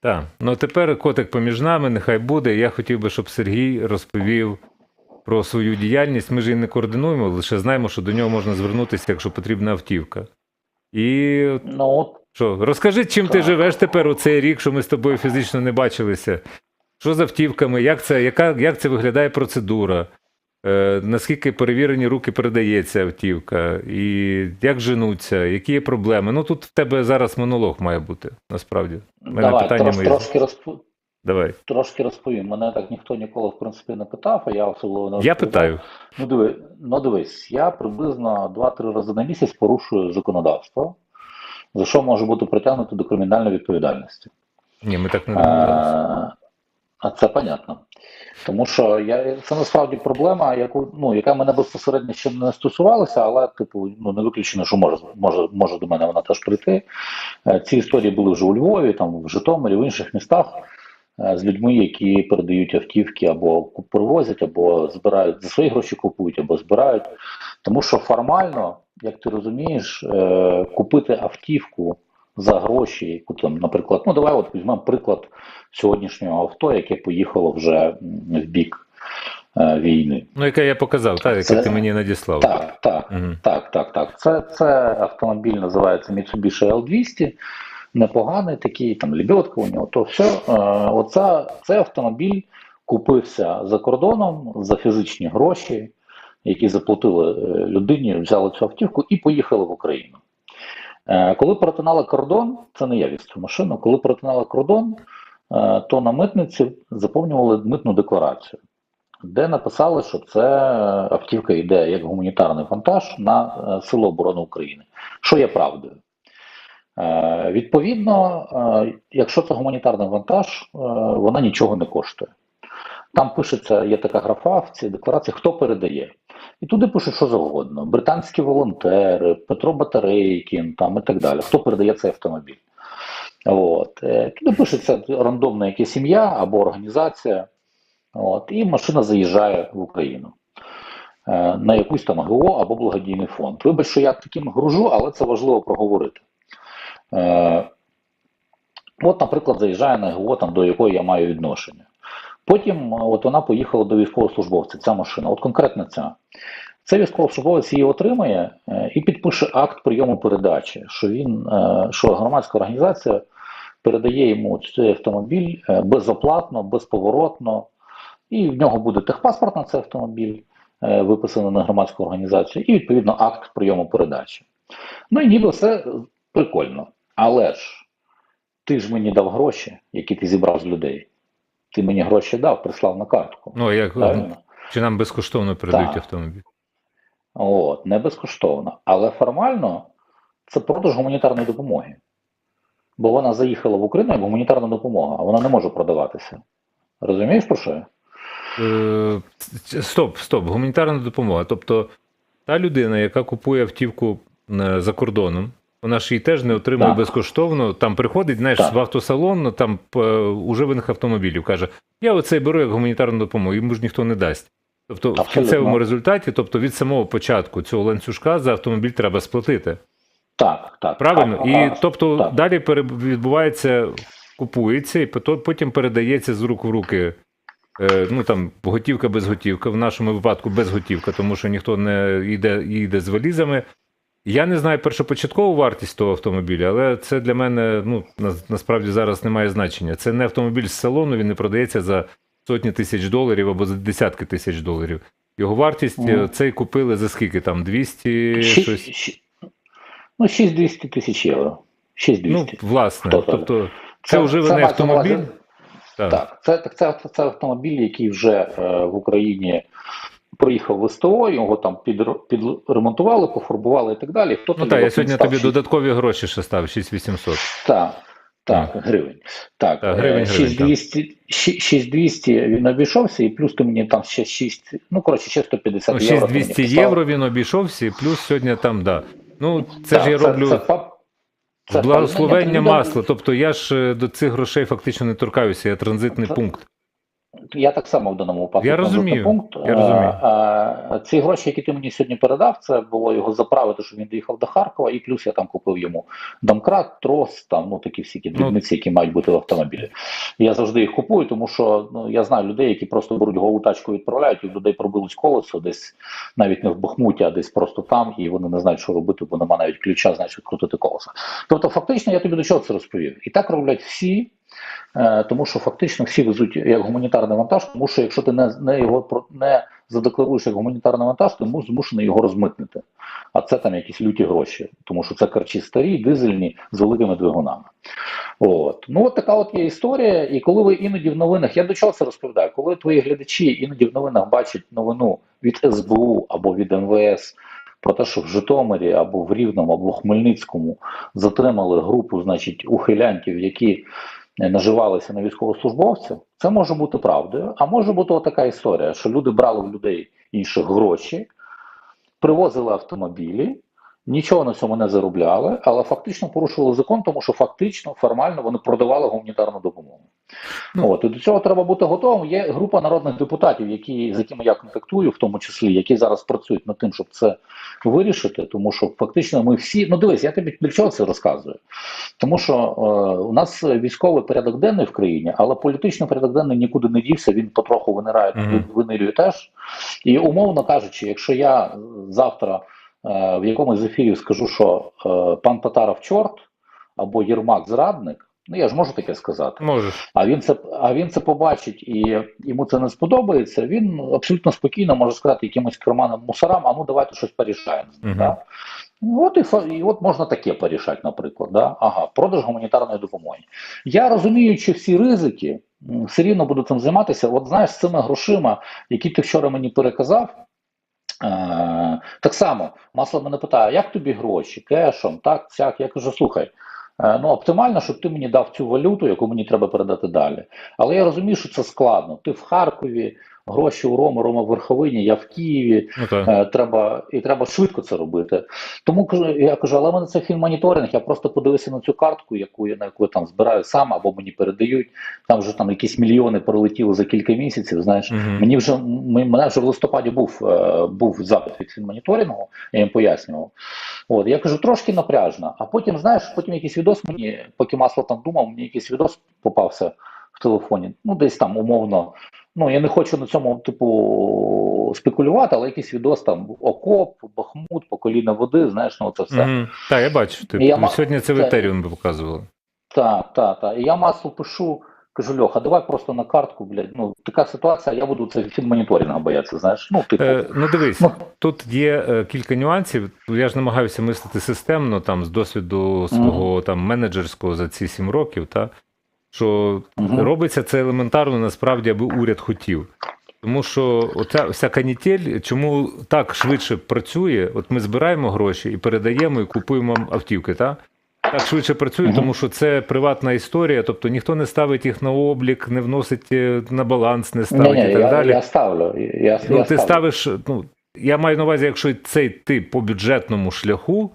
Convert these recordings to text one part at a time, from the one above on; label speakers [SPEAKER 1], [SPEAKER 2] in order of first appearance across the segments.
[SPEAKER 1] Так, ну тепер котик поміж нами, нехай буде. Я хотів би, щоб Сергій розповів про свою діяльність. Ми ж її не координуємо, лише знаємо, що до нього можна звернутися, якщо потрібна автівка. І
[SPEAKER 2] Ну,
[SPEAKER 1] що, розкажи, чим ти живеш тепер у цей рік, що ми з тобою фізично не бачилися. Що з автівками, як це, яка, як це виглядає процедура? Е, наскільки перевірені руки передається автівка, і як женуться, які є проблеми? Ну тут в тебе зараз монолог має бути, насправді. Мене
[SPEAKER 2] давай
[SPEAKER 1] питання
[SPEAKER 2] трош,
[SPEAKER 1] мої.
[SPEAKER 2] трошки розп...
[SPEAKER 1] Давай.
[SPEAKER 2] трошки розповім. Мене так ніхто ніколи в принципі не питав, а я особливо не
[SPEAKER 1] Я
[SPEAKER 2] розповідав.
[SPEAKER 1] питаю.
[SPEAKER 2] Ну, диви, ну дивись, я приблизно 2-3 рази на місяць порушую законодавство, за що можу бути притягнути до кримінальної відповідальності.
[SPEAKER 1] Ні, ми так не домовлялися.
[SPEAKER 2] Е, А це понятно. Тому що я, це насправді проблема, яку, ну, яка мене безпосередньо ще не стосувалася, але типу, ну, не виключено, що може, може, може до мене вона теж прийти. Е, Ці історії були вже у Львові, там, в Житомирі, в інших містах е, з людьми, які передають автівки або привозять, або збирають за свої гроші купують, або збирають. Тому що формально, як ти розумієш, е, купити автівку за гроші, яку там, наприклад, ну давай от візьмемо приклад сьогоднішнього авто, яке поїхало вже в бік е, війни.
[SPEAKER 1] Ну, яке я показав, так, яке ти мені надіслав.
[SPEAKER 2] Так, так,
[SPEAKER 1] Мгм.
[SPEAKER 2] так, так, так. Це, це автомобіль називається Mitsubishi L200. Непоганий такий, там лебедка у нього, то все. Е, оце, цей автомобіль купився за кордоном за фізичні гроші, які заплатили е, людині, взяли цю автівку і поїхали в Україну. Е, Коли перетинали кордон, це не я віз цю машину, коли перетинали кордон, е, то на митниці заповнювали митну декларацію, де написали, що це автівка йде як гуманітарний вантаж на е, Сили оборони України, що є правдою. Е, Відповідно, е, якщо це гуманітарний вантаж, е, вона нічого не коштує. Там пишеться, є така графа в цій декларації, хто передає. І туди пишуть що завгодно: британські волонтери, Петро Батарейкін там і так далі. Хто передає цей автомобіль? От. Е, Туди пишеться рандомна якась сім'я або організація, от, і машина заїжджає в Україну е, на якусь там ГО або благодійний фонд. Вибач, що я таким гружу, але це важливо проговорити. Е, От, наприклад, заїжджає на ГО, там, до якої я маю відношення. Потім е, от вона поїхала до військовослужбовця, ця машина, от конкретно ця. Цей військовослужбовець її отримає е, і підпише акт прийому передачі, що він, е, що громадська організація передає йому цей автомобіль безоплатно, безповоротно, і в нього буде техпаспорт на цей автомобіль, виписаний на громадську організацію, і відповідно акт прийому передачі. Ну і ніби все прикольно. Але ж ти ж мені дав гроші, які ти зібрав з людей. Ти мені гроші дав, прислав на картку.
[SPEAKER 1] Ну, як,
[SPEAKER 2] Правильно?
[SPEAKER 1] чи нам безкоштовно передають
[SPEAKER 2] Так.
[SPEAKER 1] автомобіль?
[SPEAKER 2] От, не безкоштовно. Але формально це продаж гуманітарної допомоги. Бо вона заїхала в Україну як гуманітарна допомога, а вона не може продаватися. Розумієш про що?
[SPEAKER 1] Е, Стоп, стоп, гуманітарна допомога. Тобто та людина, яка купує автівку е, за кордоном, вона ж її теж не отримує
[SPEAKER 2] Так.
[SPEAKER 1] безкоштовно. Там приходить, знаєш,
[SPEAKER 2] Так.
[SPEAKER 1] в автосалон, ну, там п- уживаних автомобілів, каже: я оцей беру як гуманітарну допомогу, йому ж ніхто не дасть. Тобто, в кінцевому результаті, тобто від самого початку цього ланцюжка за автомобіль треба сплатити.
[SPEAKER 2] Так, так.
[SPEAKER 1] Правильно?
[SPEAKER 2] А,
[SPEAKER 1] І
[SPEAKER 2] а,
[SPEAKER 1] тобто
[SPEAKER 2] так.
[SPEAKER 1] далі відбувається, купується, і потім передається з рук в руки. Е, ну там готівка без готівка, в нашому випадку без готівка, тому що ніхто не йде, йде з валізами. Я не знаю першопочаткову вартість того автомобіля, але це для мене ну, на, насправді зараз не має значення. Це не автомобіль з салону, він не продається за сотні тисяч доларів або за десятки тисяч доларів. Його вартість е, цей купили за скільки там? 200
[SPEAKER 2] Ші-
[SPEAKER 1] щось.
[SPEAKER 2] ші- Ну, 6-200 тисяч євро. 6-200.
[SPEAKER 1] Ну, власне.
[SPEAKER 2] Хто?
[SPEAKER 1] Тобто, це уживаний
[SPEAKER 2] мається на увазі-
[SPEAKER 1] автомобіль. Так.
[SPEAKER 2] Так, це, так, це, це автомобіль, який вже е, в Україні проїхав в СТО, його там підр- підремонтували, пофарбували і так далі. Хто
[SPEAKER 1] Ну так, я сьогодні тобі додаткові гроші ще став, 6800.
[SPEAKER 2] Так, так, гривень. Так,
[SPEAKER 1] Так, гривень,
[SPEAKER 2] е,
[SPEAKER 1] гривень,
[SPEAKER 2] 6200, він обійшовся, і плюс ти мені там ще 6, ну, коротше, ще 150
[SPEAKER 1] Ну,
[SPEAKER 2] євро.
[SPEAKER 1] 6200 євро він обійшовся, і плюс сьогодні там, да. Ну, це
[SPEAKER 2] Так,
[SPEAKER 1] ж я роблю
[SPEAKER 2] Це, це, це
[SPEAKER 1] благословення масла. Тобто я ж е, до цих грошей фактично не торкаюся, я транзитний
[SPEAKER 2] Це-
[SPEAKER 1] пункт.
[SPEAKER 2] Я так само в даному випадку.
[SPEAKER 1] Я розумію,
[SPEAKER 2] Пункт.
[SPEAKER 1] я розумію.
[SPEAKER 2] Ці гроші, які ти мені сьогодні передав, це було його заправити, щоб він доїхав до Харкова, і плюс я там купив йому домкрат, трос, там ну такі всі ті
[SPEAKER 1] Ну,
[SPEAKER 2] дрібниці, які мають бути в автомобілі. Я завжди їх купую, тому що ну я знаю людей, які просто беруть голу тачку, відправляють, і в людей пробилось колесо десь навіть не в Бахмуті, а десь просто там, і вони не знають, що робити, бо нема навіть ключа, значить крутити колесо. Тобто, фактично, я тобі до чого це розповів. І так роблять всі. Е, Тому що фактично всі везуть як гуманітарний вантаж, тому що якщо ти не, не його не задекларуєш як гуманітарний вантаж, ти змушений його розмитнити. А це там якісь люті гроші, тому що це карчі старі, дизельні з великими двигунами. От. Ну от така от є історія. І коли ви іноді в новинах, я до чого це розповідаю, коли твої глядачі іноді в новинах бачать новину від СБУ або від МВС про те, що в Житомирі або в Рівному, або в Хмельницькому затримали групу, значить, ухилянтів, які наживалися на військовослужбовців, це може бути правдою. А може бути така історія, що люди брали в людей інших гроші, привозили автомобілі, нічого на цьому не заробляли, але фактично порушували закон, тому що фактично, формально вони продавали гуманітарну допомогу.
[SPEAKER 1] Ну.
[SPEAKER 2] От і до цього треба бути готовим. Є група народних депутатів, які з якими я контактую, в тому числі, які зараз працюють над тим, щоб це вирішити. Тому що фактично ми всі, ну дивись, я тобі для чого це розказую. Тому що е, у нас військовий порядок денний в країні, але політичний порядок денний нікуди не дівся, він потроху винирає,
[SPEAKER 1] Мгм.
[SPEAKER 2] винирює теж. І умовно кажучи, якщо я завтра в якомусь з ефірів скажу, що е, пан Татаров чорт або Єрмак зрадник, ну я ж можу таке сказати.
[SPEAKER 1] Можеш.
[SPEAKER 2] А він це а він це побачить і йому це не сподобається. Він абсолютно спокійно може сказати якимось карманним мусорам, а ну давайте щось порішаємо.
[SPEAKER 1] Мгм.
[SPEAKER 2] Да? От і, і от можна таке порішати, наприклад. Да? Ага, продаж гуманітарної допомоги. Я розуміючи всі ризики, все рівно буду цим займатися. От знаєш, з цими грошима, які ти вчора мені переказав. Е, так само масло мене питає, як тобі гроші, кешом, так, сяк. Я кажу, слухай, е, ну оптимально, щоб ти мені дав цю валюту, яку мені треба передати далі. Але я розумію, що це складно. Ти в Харкові, гроші у Роми, Рома в Верховині, я в Києві.
[SPEAKER 1] Ну так.
[SPEAKER 2] Е, треба і треба швидко це робити. Тому кажу, я кажу, але в мене це фільм-моніторинг. Я просто подивився на цю картку, яку я на яку я там збираю сам або мені передають. Там вже там якісь мільйони пролетіли за кілька місяців. Знаєш,
[SPEAKER 1] Мгм.
[SPEAKER 2] мені вже мене вже в листопаді був, е, був запит від фільм-моніторингу, я їм пояснював. От я кажу, трошки напряжно. А потім, знаєш, потім якийсь відос мені, поки масло там думав, мені якийсь відос попався в телефоні. Ну, десь там умовно. Ну, я не хочу на цьому, типу, спекулювати, але якийсь відос там окоп, бахмут, по коліна води, знаєш, ну це все.
[SPEAKER 1] Мгм. Так, я бачу. Ти
[SPEAKER 2] Я ма-
[SPEAKER 1] сьогодні це в Етеріум би показували.
[SPEAKER 2] Так, так, так. І я масло пишу, кажу, Льоха, давай просто на картку, блядь. Ну, така ситуація, я буду це від моніторинга боятися, знаєш. Ну, типу.
[SPEAKER 1] Е, ну дивись,
[SPEAKER 2] Ну.
[SPEAKER 1] тут є е, кілька нюансів. Я ж намагаюся мислити системно, там з досвіду свого там менеджерського за ці сім років, та що
[SPEAKER 2] Мгм.
[SPEAKER 1] робиться це елементарно насправді, аби уряд хотів. Тому що оця вся канітель, чому так швидше працює? От ми збираємо гроші і передаємо, і купуємо автівки, та? Так швидше працює, тому що це приватна історія, тобто ніхто не ставить їх на облік, не вносить е, на баланс, не ставить
[SPEAKER 2] ні,
[SPEAKER 1] і так
[SPEAKER 2] я,
[SPEAKER 1] далі.
[SPEAKER 2] я ставлю. Я,
[SPEAKER 1] Ну,
[SPEAKER 2] я
[SPEAKER 1] ти
[SPEAKER 2] ставлю.
[SPEAKER 1] ставиш, ну, я маю на увазі, якщо цей ти по бюджетному шляху,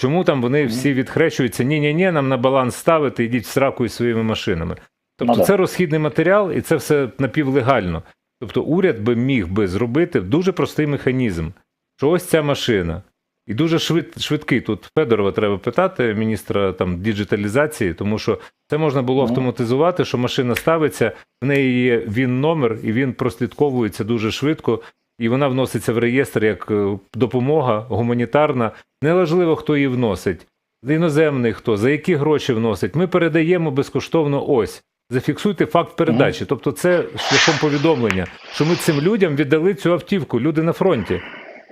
[SPEAKER 1] чому там вони всі відхрещуються, ні-ні-ні, нам на баланс ставити, йдіть в сраку із своїми машинами. Тобто
[SPEAKER 2] Ну,
[SPEAKER 1] це розхідний матеріал, і це все напівлегально. Тобто уряд би міг би зробити дуже простий механізм, що ось ця машина. І дуже швид, швидкий тут Федорова треба питати, міністра там діджиталізації, тому що це можна було автоматизувати, що машина ставиться, в неї є він номер, і він прослідковується дуже швидко, і вона вноситься в реєстр як е, допомога гуманітарна. Неважливо, хто її вносить, іноземний хто, за які гроші вносить. Ми передаємо безкоштовно ось. Зафіксуйте факт передачі. Тобто, це шляхом повідомлення, що ми цим людям віддали цю автівку, люди на фронті.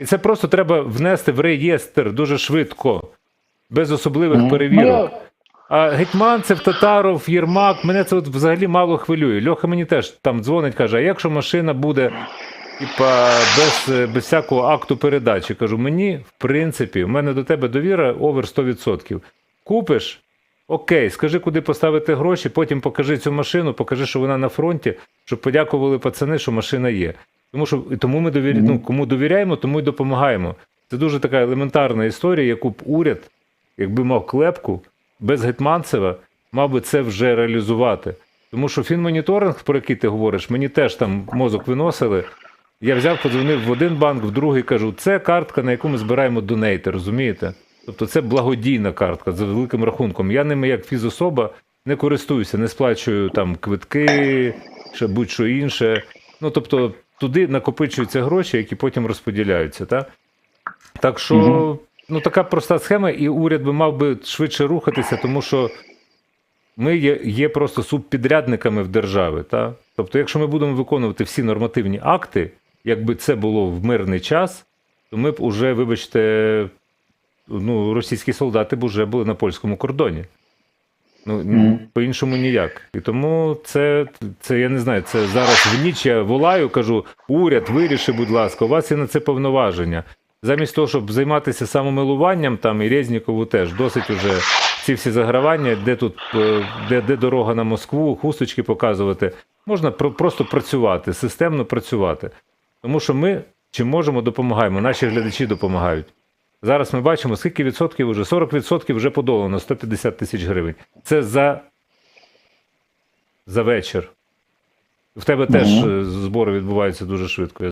[SPEAKER 1] І це просто треба внести в реєстр дуже швидко, без особливих перевірок.
[SPEAKER 2] Ну,
[SPEAKER 1] А Гетьманцев, Татаров, Єрмак, мене це от взагалі мало хвилює. Льоха мені теж там дзвонить, каже: а якщо машина буде типа, без, без всякого акту передачі? Кажу, мені, в принципі, в мене до тебе довіра овер 100%. Купиш? Окей, скажи, куди поставити гроші, потім покажи цю машину, покажи, що вона на фронті, щоб подякували пацани, що машина є. Тому що тому ми довіряємо, ну, кому довіряємо, тому й допомагаємо. Це дуже така елементарна історія, яку б уряд, якби мав клепку, без Гетманцева, мав би це вже реалізувати. Тому що фінмоніторинг, про який ти говориш, мені теж там мозок виносили. Я взяв, подзвонив в один банк, в другий кажу, це картка, на яку ми збираємо донейти, розумієте? Тобто це благодійна картка за великим рахунком. Я ними як фізособа не користуюся, не сплачую там квитки, ще будь-що інше. Ну тобто туди накопичуються гроші, які потім розподіляються. Так, так що
[SPEAKER 2] Мгм.
[SPEAKER 1] ну, така проста схема, і уряд би мав би швидше рухатися, тому що ми є, є просто субпідрядниками в державі. Та? Тобто, якщо ми будемо виконувати всі нормативні акти, якби це було в мирний час, то ми б уже, вибачте, ну, російські солдати б уже були на польському кордоні. Ну,
[SPEAKER 2] Мгм.
[SPEAKER 1] по-іншому ніяк. І тому це, це, я не знаю, це зараз в ніч я волаю, кажу, уряд, виріши, будь ласка, у вас є на це повноваження. Замість того, щоб займатися самомилуванням, там і Резнікову теж досить уже ці всі загравання, де тут е, де, де дорога на Москву, хусточки показувати. Можна про, просто працювати, системно працювати. Тому що ми чи можемо, допомагаємо. Наші глядачі допомагають. Зараз ми бачимо, скільки відсотків вже 40% вже подолано 150 тисяч гривень. Це за, за вечір. В тебе теж
[SPEAKER 2] Мгм.
[SPEAKER 1] е, збори відбуваються дуже швидко.